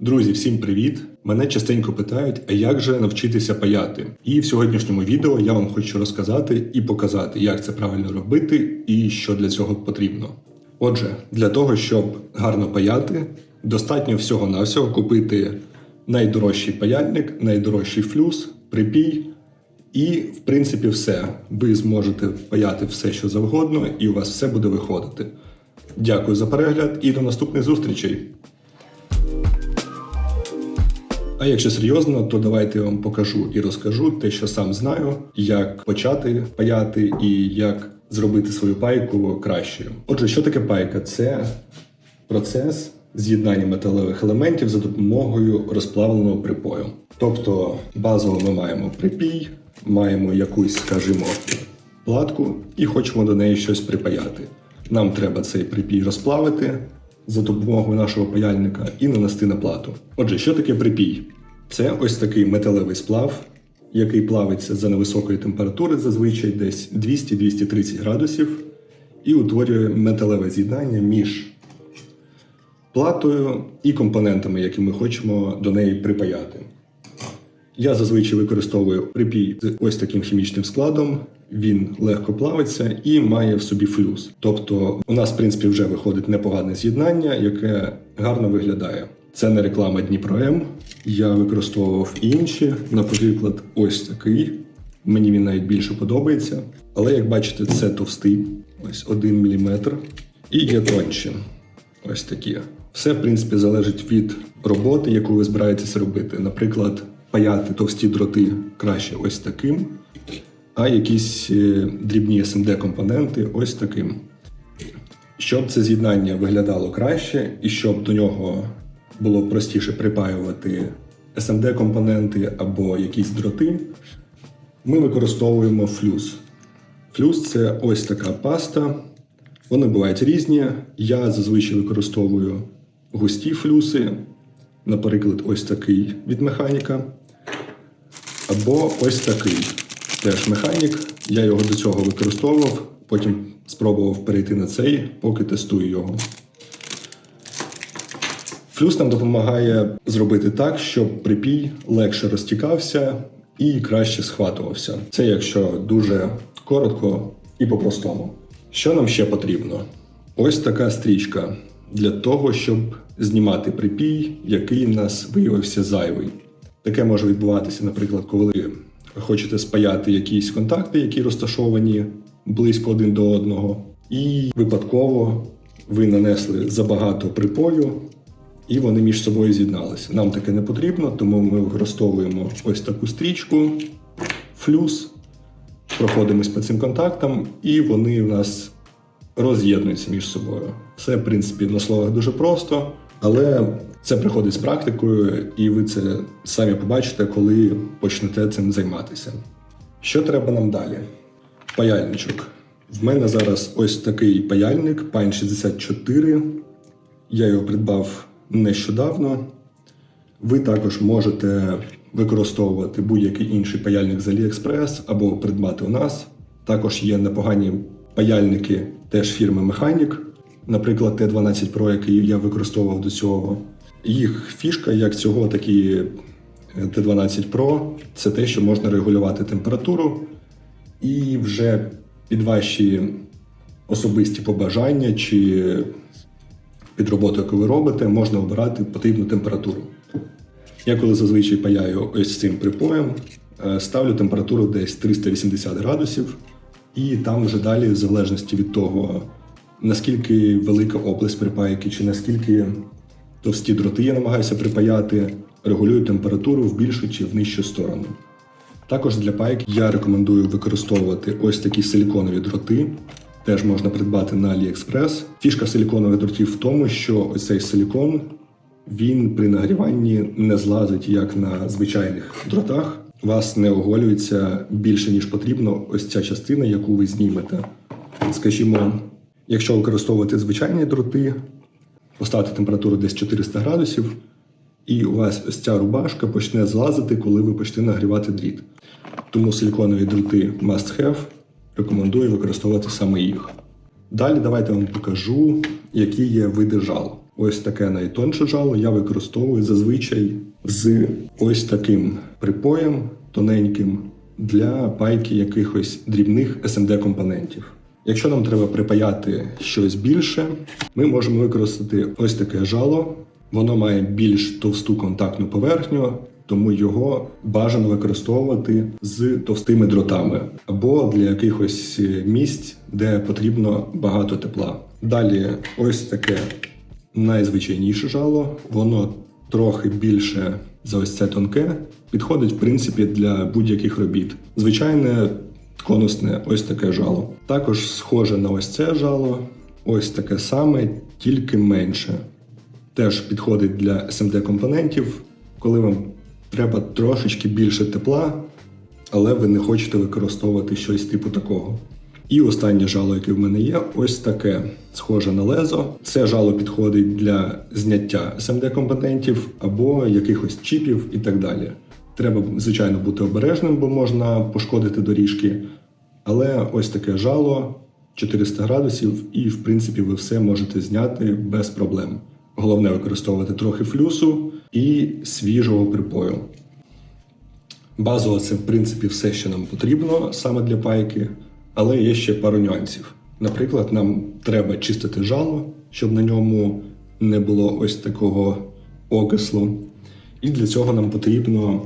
Друзі, всім привіт! Мене частенько питають, а як же навчитися паяти? І в сьогоднішньому відео я вам хочу розказати і показати, як це правильно робити і що для цього потрібно. Отже, для того, щоб гарно паяти, достатньо всього-навсього купити найдорожчий паяльник, найдорожчий флюс, припій. І, в принципі, все. Ви зможете паяти все, що завгодно, і у вас все буде виходити. Дякую за перегляд і до наступних зустрічей! А якщо серйозно, то давайте я вам покажу і розкажу те, що сам знаю, як почати паяти і як зробити свою пайку кращою. Отже, що таке пайка? Це процес з'єднання металевих елементів за допомогою розплавленого припою. Тобто базово ми маємо припій, маємо якусь, скажімо, платку і хочемо до неї щось припаяти. Нам треба цей припій розплавити за допомогою нашого паяльника і нанести на плату. Отже, що таке припій? Це ось такий металевий сплав, який плавиться за невисокої температури, зазвичай десь 200-230 градусів, і утворює металеве з'єднання між платою і компонентами, які ми хочемо до неї припаяти. Я зазвичай використовую припій з ось таким хімічним складом. Він легко плавиться і має в собі флюс. Тобто, у нас, в принципі, вже виходить непогане з'єднання, яке гарно виглядає. Це не реклама Дніпро М. Я використовував інші, наприклад, ось такий. Мені він навіть більше подобається. Але як бачите, це товстий, ось 1 мм. І є тонші. Ось такі. Все, в принципі, залежить від роботи, яку ви збираєтесь робити. Наприклад, паяти товсті дроти краще ось таким, а якісь е, дрібні SMD-компоненти ось таким. Щоб це з'єднання виглядало краще і щоб до нього було простіше припаювати SMD-компоненти або якісь дроти, ми використовуємо флюс. Флюс це ось така паста. Вони бувають різні. Я зазвичай використовую густі флюси, наприклад, ось такий від механіка. Або ось такий теж механік. Я його до цього використовував, потім спробував перейти на цей, поки тестую його. Флюс нам допомагає зробити так, щоб припій легше розтікався і краще схватувався. Це якщо дуже коротко і по-простому. Що нам ще потрібно? Ось така стрічка для того, щоб знімати припій, який в нас виявився зайвий. Таке може відбуватися, наприклад, коли хочете спаяти якісь контакти, які розташовані близько один до одного, і випадково ви нанесли забагато припою, і вони між собою з'єдналися. Нам таке не потрібно, тому ми використовуємо ось таку стрічку, флюс, проходимось по цим контактам, і вони у нас роз'єднуються між собою. Все, в принципі, на словах дуже просто, але це приходить з практикою, і ви це самі побачите, коли почнете цим займатися. Що треба нам далі? Паяльничок. В мене зараз ось такий паяльник Pine 64. Я його придбав нещодавно. Ви також можете використовувати будь-який інший паяльник з AliExpress або придбати у нас. Також є непогані паяльники теж фірми Механік, наприклад, Т12 Pro, який я використовував до цього. Їх фішка, як цього, так і Т12 Pro, це те, що можна регулювати температуру і вже під ваші особисті побажання чи під роботу, яку ви робите, можна обирати потрібну температуру. Я коли зазвичай паяю ось цим припоєм, е, ставлю температуру десь 380 градусів, і там вже далі, в залежності від того, наскільки велика область припайки, чи наскільки товсті дроти я намагаюся припаяти, регулюю температуру в більшу чи в нижчу сторону. Також для пайки я рекомендую використовувати ось такі силіконові дроти. Теж можна придбати на AliExpress. Фішка силіконових дротів в тому, що ось цей силікон він при нагріванні не злазить як на звичайних дротах. Вас не оголюється більше, ніж потрібно, ось ця частина, яку ви знімете. Скажімо, якщо використовувати звичайні дроти, поставити температуру десь 400 градусів, і у вас ось ця рубашка почне злазити, коли ви почнете нагрівати дріт. Тому силіконові дроти must have. Рекомендую використовувати саме їх. Далі давайте вам покажу, які є види жал. ось таке найтонше жало я використовую зазвичай з ось таким припоєм тоненьким для пайки якихось дрібних SMD компонентів. Якщо нам треба припаяти щось більше, ми можемо використати ось таке жало. Воно має більш товсту контактну поверхню, тому його бажано використовувати з товстими дротами або для якихось е, місць, де потрібно багато тепла. Далі, ось таке найзвичайніше жало, воно трохи більше за ось це тонке, підходить в принципі для будь-яких робіт. Звичайне конусне ось таке жало. Також схоже на ось це жало, ось таке саме, тільки менше. Теж підходить для SMD компонентів, коли вам треба трошечки більше тепла, але ви не хочете використовувати щось типу такого. І останнє жало, яке в мене є, ось таке схоже на лезо. Це жало підходить для зняття SMD компонентів або якихось чіпів і так далі. Треба, звичайно, бути обережним, бо можна пошкодити доріжки. Але ось таке жало 400 градусів, і в принципі ви все можете зняти без проблем. Головне використовувати трохи флюсу і свіжого припою. Базово це в принципі все, що нам потрібно саме для пайки, але є ще пару нюансів. Наприклад, нам треба чистити жало, щоб на ньому не було ось такого окислу. І для цього нам потрібно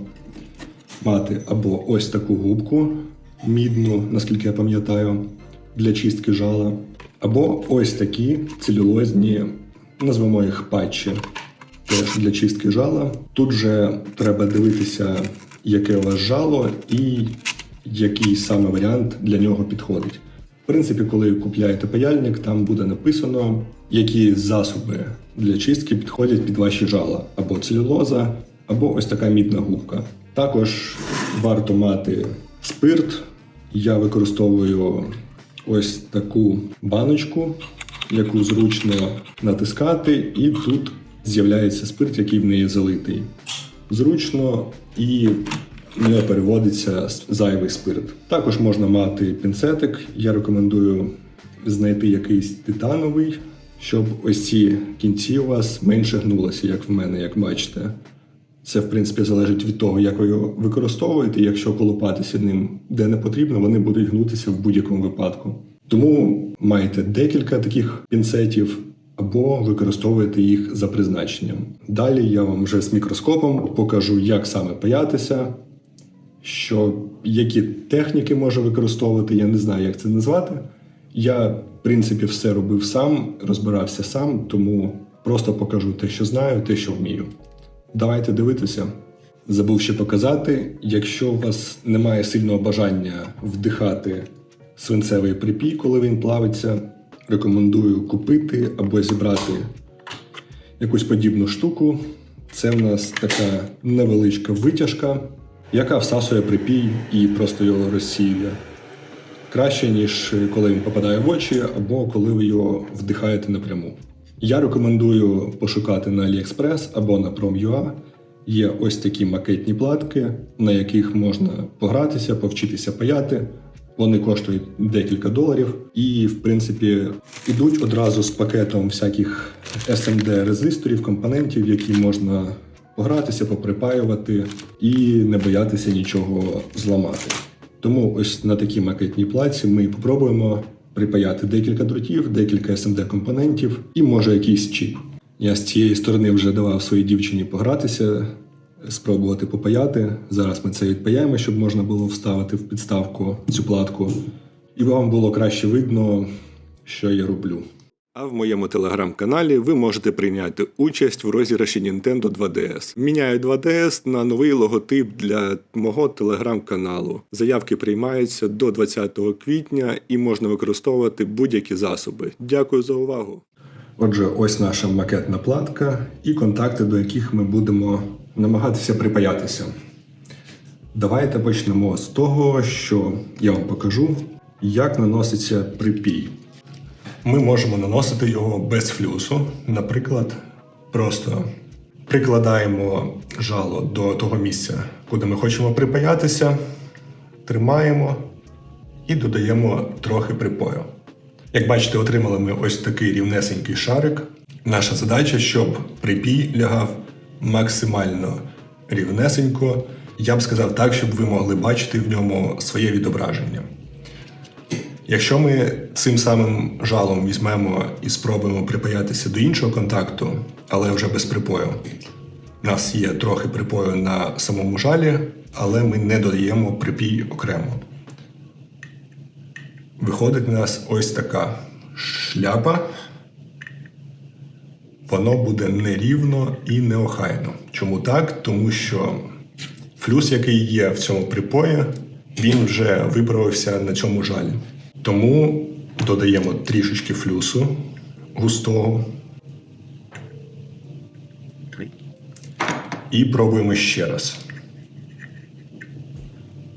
мати або ось таку губку мідну, наскільки я пам'ятаю, для чистки жала, або ось такі целюлозні, назвемо їх патчі, теж для чистки жала. Тут же треба дивитися, яке у вас жало і який саме варіант для нього підходить. В принципі, коли купляєте паяльник, там буде написано, які засоби для чистки підходять під ваші жала, або целюлоза, або ось така мідна губка. Також варто мати спирт. Я використовую ось таку баночку, яку зручно натискати, і тут з'являється спирт, який в неї залитий. Зручно і не переводиться зайвий спирт. Також можна мати пінцетик. Я рекомендую знайти якийсь титановий, щоб ось ці кінці у вас менше гнулися, як в мене, як бачите. Це, в принципі, залежить від того, як ви його використовуєте. Якщо колупатися ним де не потрібно, вони будуть гнутися в будь-якому випадку. Тому маєте декілька таких пінцетів або використовуєте їх за призначенням. Далі я вам вже з мікроскопом покажу, як саме паятися, що які техніки може використовувати. Я не знаю, як це назвати. Я, в принципі, все робив сам, розбирався сам, тому просто покажу те, що знаю, те, що вмію. Давайте дивитися. Забув ще показати, якщо у вас немає сильного бажання вдихати свинцевий припій, коли він плавиться, рекомендую купити або зібрати якусь подібну штуку. Це в нас така невеличка витяжка, яка всасує припій і просто його розсіює. Краще, ніж коли він попадає в очі, або коли ви його вдихаєте напряму. Я рекомендую пошукати на AliExpress або на Prom.ua. Є ось такі макетні платки, на яких можна погратися, повчитися паяти. Вони коштують декілька доларів і, в принципі, ідуть одразу з пакетом всяких SMD резисторів, компонентів, які можна погратися, поприпаювати і не боятися нічого зламати. Тому ось на такій макетній плаці ми попробуємо припаяти декілька дротів, декілька SMD компонентів і може якийсь чіп. Я з цієї сторони вже давав своїй дівчині погратися, спробувати попаяти. Зараз ми це відпаяємо, щоб можна було вставити в підставку цю платку, і вам було краще видно, що я роблю. А в моєму телеграм-каналі ви можете прийняти участь в розіграші Nintendo 2DS. Міняю 2DS на новий логотип для мого телеграм-каналу. Заявки приймаються до 20 квітня і можна використовувати будь-які засоби. Дякую за увагу. Отже, ось наша макетна платка і контакти, до яких ми будемо намагатися припаятися. Давайте почнемо з того, що я вам покажу, як наноситься припій. Ми можемо наносити його без флюсу. Наприклад, просто прикладаємо жало до того місця, куди ми хочемо припаятися, тримаємо і додаємо трохи припою. Як бачите, отримали ми ось такий рівнесенький шарик. Наша задача, щоб припій лягав максимально рівнесенько. Я б сказав так, щоб ви могли бачити в ньому своє відображення. Якщо ми цим самим жалом візьмемо і спробуємо припаятися до іншого контакту, але вже без припою. У нас є трохи припою на самому жалі, але ми не додаємо припій окремо. Виходить у нас ось така шляпа. Воно буде нерівно і неохайно. Чому так? Тому що флюс, який є в цьому припої, він вже виправився на цьому жалі. Тому додаємо трішечки флюсу густого. І пробуємо ще раз.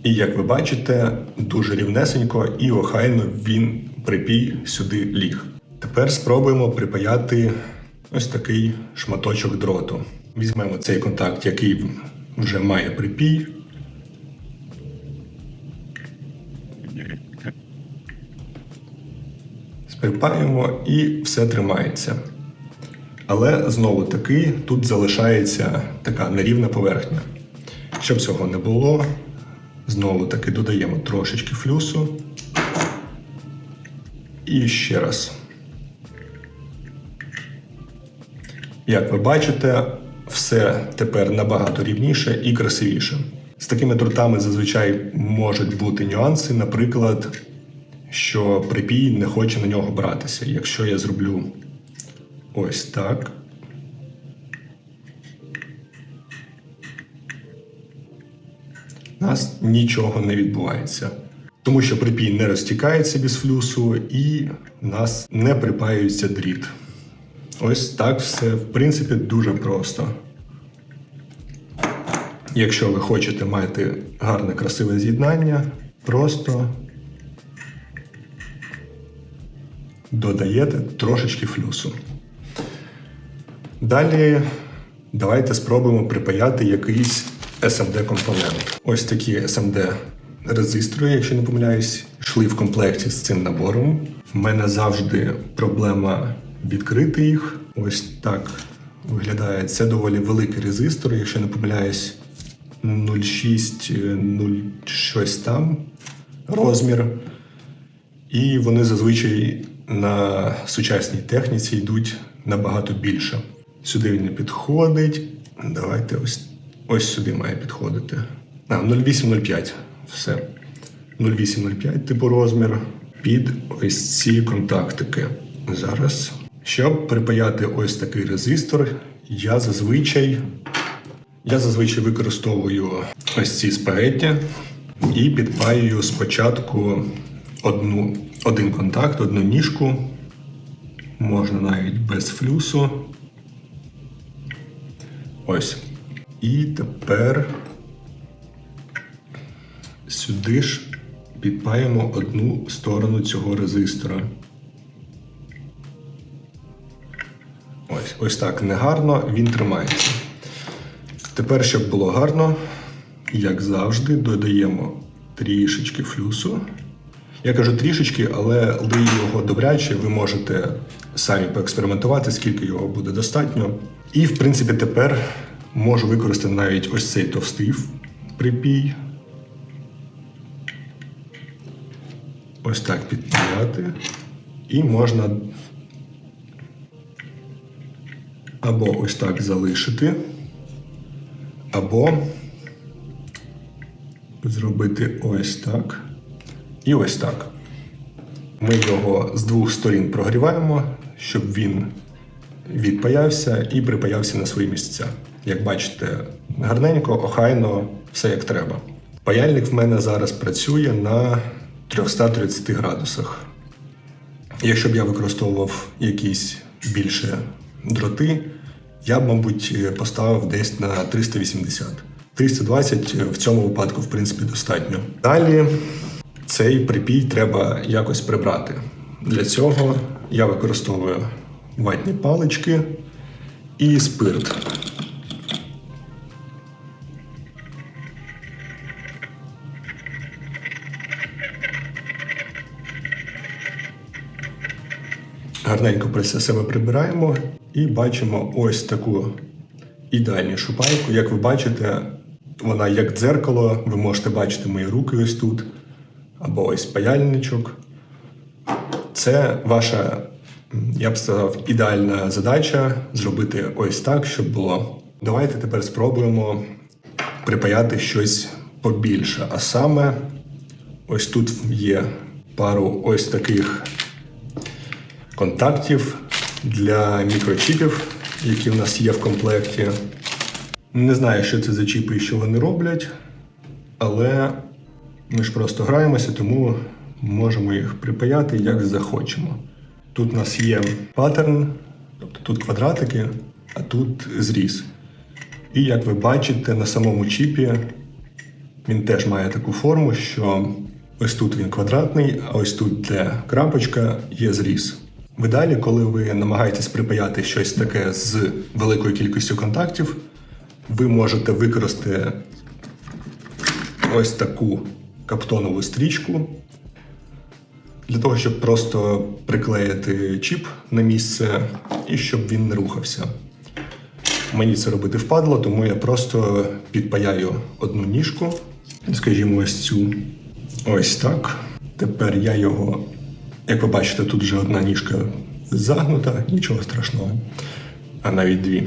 І як ви бачите, дуже рівнесенько і охайно він припій сюди ліг. Тепер спробуємо припаяти ось такий шматочок дроту. Візьмемо цей контакт, який вже має припій. Припаємо і все тримається. Але знову таки тут залишається така нерівна поверхня. Щоб цього не було, знову таки додаємо трошечки флюсу. І ще раз. Як ви бачите, все тепер набагато рівніше і красивіше. З такими дротами зазвичай можуть бути нюанси, наприклад, що припій не хоче на нього братися. Якщо я зроблю ось так. У нас нічого не відбувається. Тому що припій не розтікається без флюсу і в нас не припаюється дріт. Ось так все, в принципі, дуже просто. Якщо ви хочете мати гарне красиве з'єднання, просто додаєте трошечки флюсу. Далі давайте спробуємо припаяти якийсь SMD компонент. Ось такі SMD резистори, якщо не помиляюсь, йшли в комплекті з цим набором. В мене завжди проблема відкрити їх. Ось так виглядає. Це доволі великий резистор, якщо не помиляюсь, 0,6, 0 щось там розмір. І вони зазвичай на сучасній техніці йдуть набагато більше. Сюди він не підходить. Давайте ось, ось сюди має підходити. А, 0,8-0,5. Все. 0,8-0,5 типу розмір під ось ці контактики. Зараз. Щоб припаяти ось такий резистор, я зазвичай, я зазвичай використовую ось ці спагетті і підпаюю спочатку одну, один контакт, одну ніжку. Можна навіть без флюсу. Ось. І тепер сюди ж підпаємо одну сторону цього резистора. Ось, ось так негарно він тримається. Тепер, щоб було гарно, як завжди, додаємо трішечки флюсу. Я кажу трішечки, але лий його добряче, ви можете самі поекспериментувати, скільки його буде достатньо. І, в принципі, тепер можу використати навіть ось цей товстий припій. Ось так підпаяти. І можна або ось так залишити, або зробити ось так. І ось так. Ми його з двох сторін прогріваємо, щоб він відпаявся і припаявся на свої місця. Як бачите, гарненько, охайно, все як треба. Паяльник в мене зараз працює на 330 градусах. Якщо б я використовував якісь більше дроти, я б, мабуть, поставив десь на 380. 320 в цьому випадку, в принципі, достатньо. Далі цей припій треба якось прибрати. Для цього я використовую ватні палички і спирт. Гарненько при все себе прибираємо І бачимо ось таку ідеальну шупайку. Як ви бачите, вона як дзеркало, ви можете бачити мої руки ось тут, або ось паяльничок. Це ваша, я б сказав, ідеальна задача зробити ось так, щоб було. Давайте тепер спробуємо припаяти щось побільше. А саме, ось тут є пару ось таких контактів для мікрочіпів, які в нас є в комплекті. Не знаю, що це за чіпи і що вони роблять, але ми ж просто граємося, тому можемо їх припаяти як захочемо. Тут у нас є паттерн, тобто тут квадратики, а тут зріз. І як ви бачите, на самому чіпі він теж має таку форму, що ось тут він квадратний, а ось тут, де крапочка, є зріз. В ідеалі, коли ви намагаєтесь припаяти щось таке з великою кількістю контактів, ви можете використати ось таку каптонову стрічку для того, щоб просто приклеїти чіп на місце і щоб він не рухався. Мені це робити впадло, тому я просто підпаяю одну ніжку, скажімо, ось цю. Ось так. Тепер я його, як ви бачите, тут вже одна ніжка загнута, нічого страшного, а навіть дві.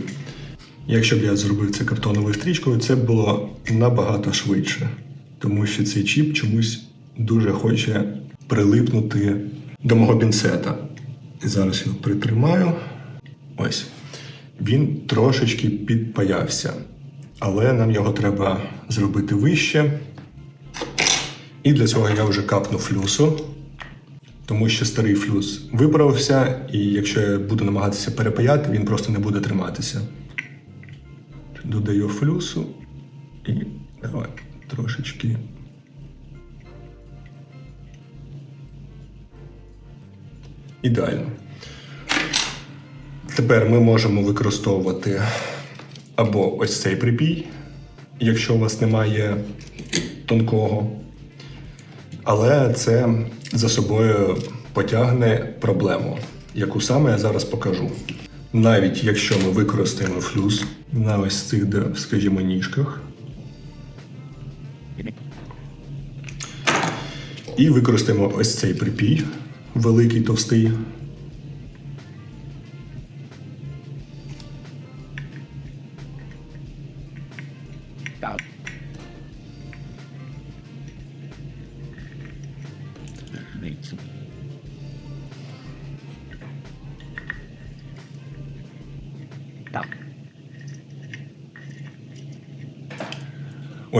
Якщо б я зробив це картоновою стрічкою, це було набагато швидше, тому що цей чіп чомусь дуже хоче прилипнути до мого пінцета. Зараз його притримаю. Ось. Він трошечки підпаявся, але нам його треба зробити вище. І для цього я вже капну флюсу, тому що старий флюс виправився, і якщо я буду намагатися перепаяти, він просто не буде триматися. Додаю флюсу і давай трошечки. Ідеально. Тепер ми можемо використовувати або ось цей припій, якщо у вас немає тонкого. Але це за собою потягне проблему, яку саме я зараз покажу. Навіть якщо ми використаємо флюс на ось цих, скажімо, ніжках. І використаємо ось цей припій, великий товстий.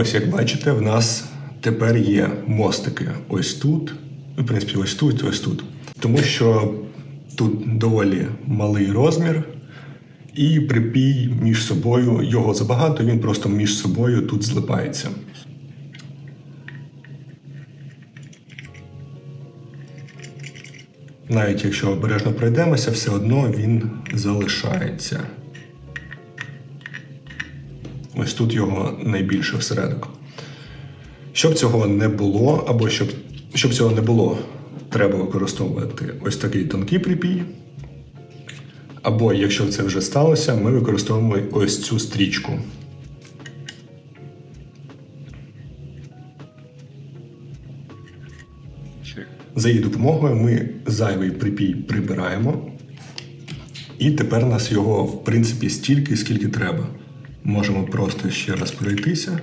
Ось як бачите, в нас тепер є мостики ось тут, в принципі, ось тут, ось тут. Тому що тут доволі малий розмір, і припій між собою його забагато, він просто між собою тут злипається. Навіть якщо обережно пройдемося, все одно він залишається. Ось тут його найбільше осередок. Щоб цього не було, або щоб, щоб цього не було, треба використовувати ось такий тонкий припій. Або якщо це вже сталося, ми використовуємо ось цю стрічку. За її допомогою ми зайвий припій прибираємо. І тепер нас його, в принципі, стільки, скільки треба. Можемо просто ще раз пройтися.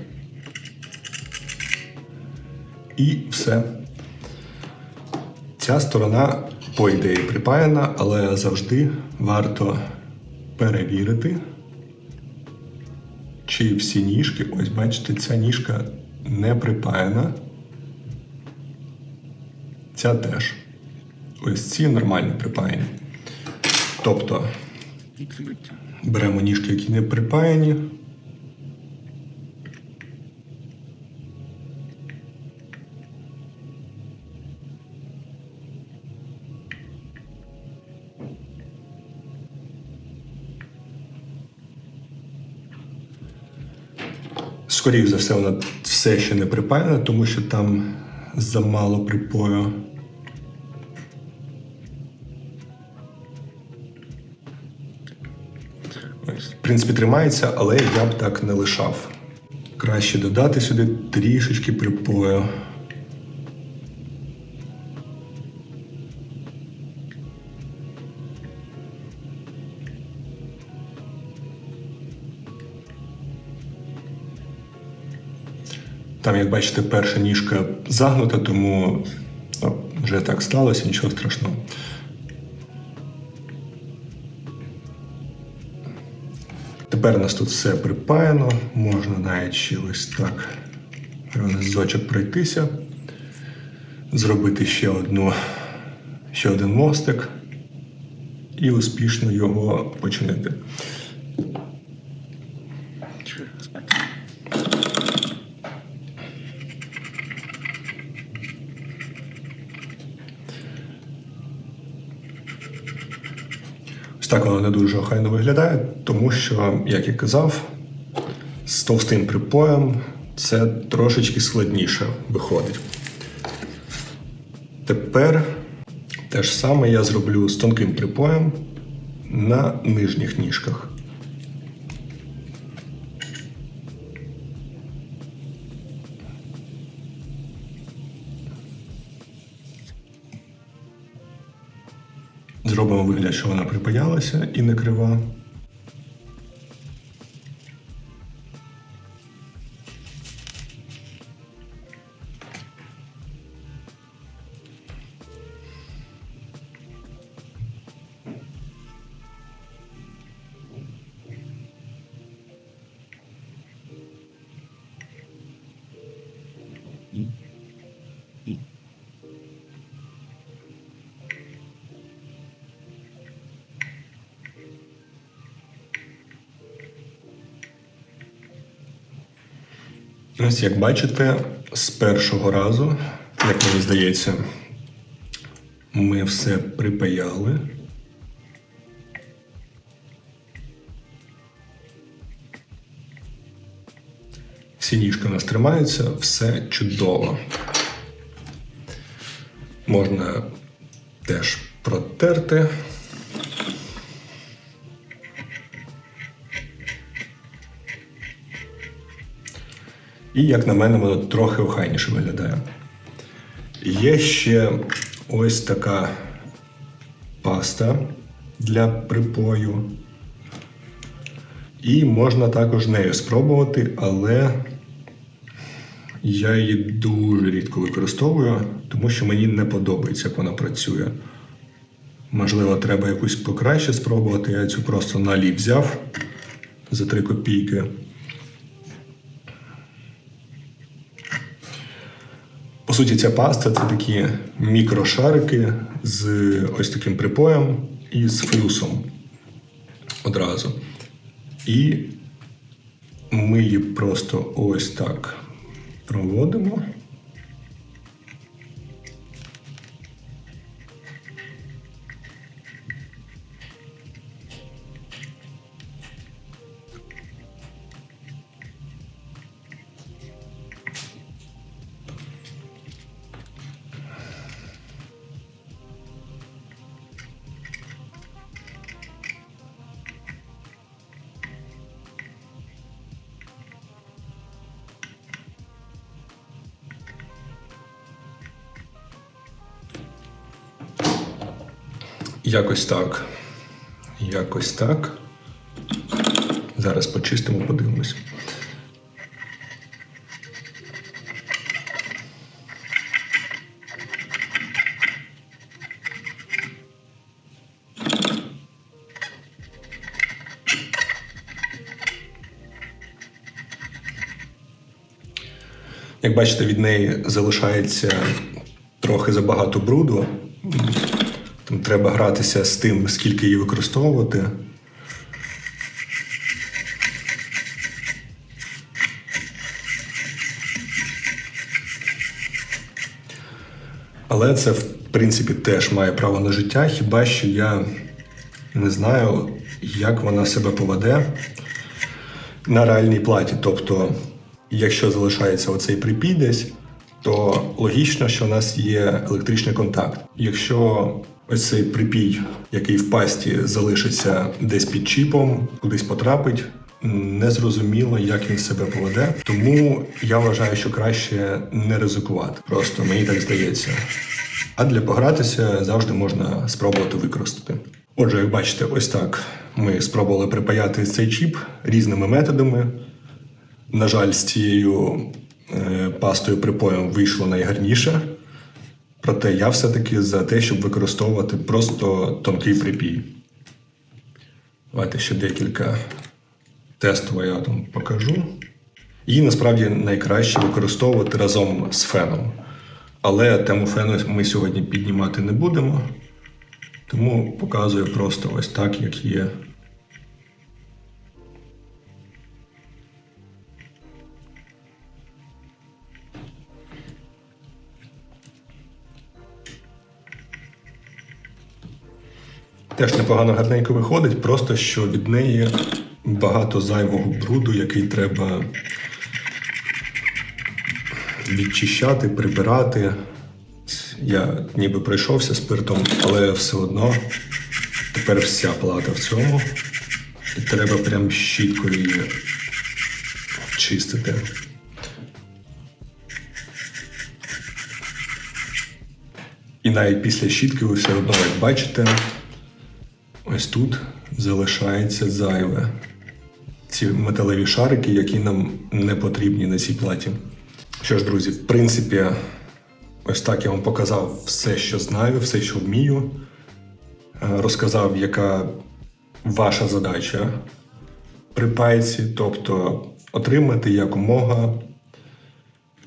І все. Ця сторона, по ідеї, припаяна, але завжди варто перевірити, чи всі ніжки, ось бачите, ця ніжка не припаяна. Ця теж. Ось ці нормально припаяні. Тобто. Беремо ніжки, які не припаяні. Скоріше за все, вона все ще не припаяна, тому що там замало припою. Принципі, тримається, але я б так не лишав. Краще додати сюди трішечки припою. Там, як бачите, перша ніжка загнута, тому ну, вже так сталося, нічого страшного. Тепер у нас тут все припаяно, можна навіть ще ось так разочок пройтися, зробити ще одну, ще один мостик і успішно його починити. Так воно не дуже охайно виглядає, тому що, як я казав, з товстим припоєм це трошечки складніше виходить. Тепер те ж саме я зроблю з тонким припоєм на нижніх ніжках. Вигляд, припаялася і не крива. Ось як бачите, з першого разу, як мені здається, ми все припаяли. Всі ніжки у нас тримаються, все чудово. Можна теж протерти. І, як на мене, воно трохи охайніше виглядає. Є ще ось така паста для припою. І можна також нею спробувати, але я її дуже рідко використовую, тому що мені не подобається, як вона працює. Можливо, треба якусь покраще спробувати. Я цю просто на ліп взяв за 3 копійки. По суті, ця паста це такі мікрошарики з ось таким припоєм і з флюсом одразу. І ми її просто ось так проводимо. Якось так. Якось так. Зараз почистимо, подивимось. Як бачите, від неї залишається трохи забагато бруду. Треба гратися з тим, скільки її використовувати. Але це, в принципі, теж має право на життя, хіба що я не знаю, як вона себе поведе на реальній платі. Тобто, якщо залишається оцей припій десь, то логічно, що у нас є електричний контакт. Якщо Ось цей припій, який в пасті залишиться десь під чіпом, кудись потрапить. Незрозуміло, як він себе поведе. Тому я вважаю, що краще не ризикувати. Просто мені так здається. А для погратися завжди можна спробувати використати. Отже, як бачите, ось так ми спробували припаяти цей чіп різними методами. На жаль, з цією е, пастою припоєм вийшло найгарніше. Проте я все-таки за те, щоб використовувати просто тонкий припій. Давайте ще декілька тестових я вам покажу. Її насправді найкраще використовувати разом з феном. Але тему фену ми сьогодні піднімати не будемо. Тому показую просто ось так, як є. Теж непогано гарненько виходить, просто що від неї багато зайвого бруду, який треба відчищати, прибирати. Я ніби пройшовся спиртом, але все одно тепер вся плата в цьому. І треба прям щіткою її чистити. І навіть після щітки ви все одно, як бачите, ось тут залишається зайве. Ці металеві шарики, які нам не потрібні на цій платі. Що ж, друзі, в принципі, ось так я вам показав все, що знаю, все, що вмію. Розказав, яка ваша задача при пайці, тобто отримати якомога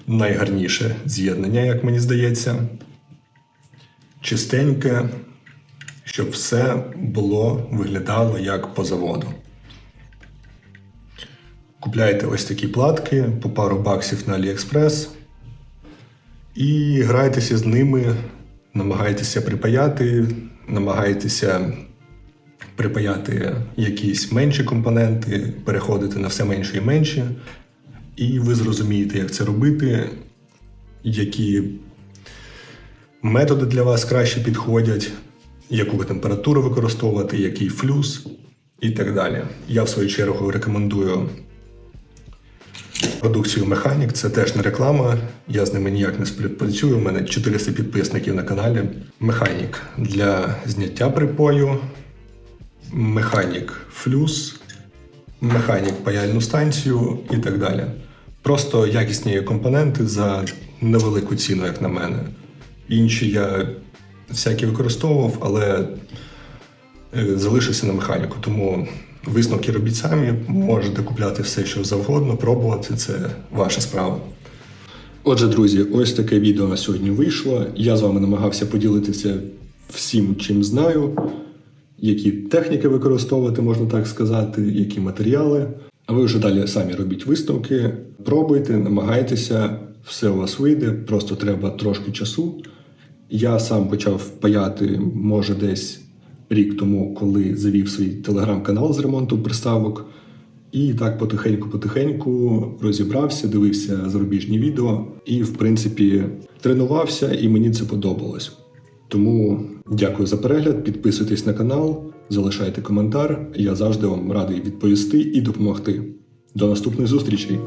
найгарніше з'єднання, як мені здається чистеньке, щоб все було виглядало як по заводу. Купляйте ось такі платки по пару баксів на AliExpress і грайтеся з ними, намагайтеся припаяти, намагайтеся припаяти якісь менші компоненти, переходити на все менше і менше. І ви зрозумієте, як це робити, які методи для вас краще підходять, яку температуру використовувати, який флюс і так далі. Я, в свою чергу, рекомендую продукцію Механік. Це теж не реклама. Я з ними ніяк не співпрацюю. У мене 400 підписників на каналі. Механік для зняття припою, механік флюс, механік паяльну станцію і так далі. Просто якісні компоненти за невелику ціну, як на мене. Інші я всякі використовував, але е, залишився на механіку. Тому висновки робіть самі, можете купляти все, що завгодно, пробувати це ваша справа. Отже, друзі, ось таке відео на сьогодні вийшло. Я з вами намагався поділитися всім, чим знаю, які техніки використовувати, можна так сказати, які матеріали. А ви вже далі самі робіть висновки, пробуйте, намагайтеся, все у вас вийде, просто треба трошки часу. Я сам почав паяти, може, десь рік тому, коли завів свій телеграм-канал з ремонту приставок. І так потихеньку-потихеньку розібрався, дивився зарубіжні відео і, в принципі, тренувався, і мені це подобалось. Тому дякую за перегляд, підписуйтесь на канал, залишайте коментар. Я завжди вам радий відповісти і допомогти. До наступних зустрічей!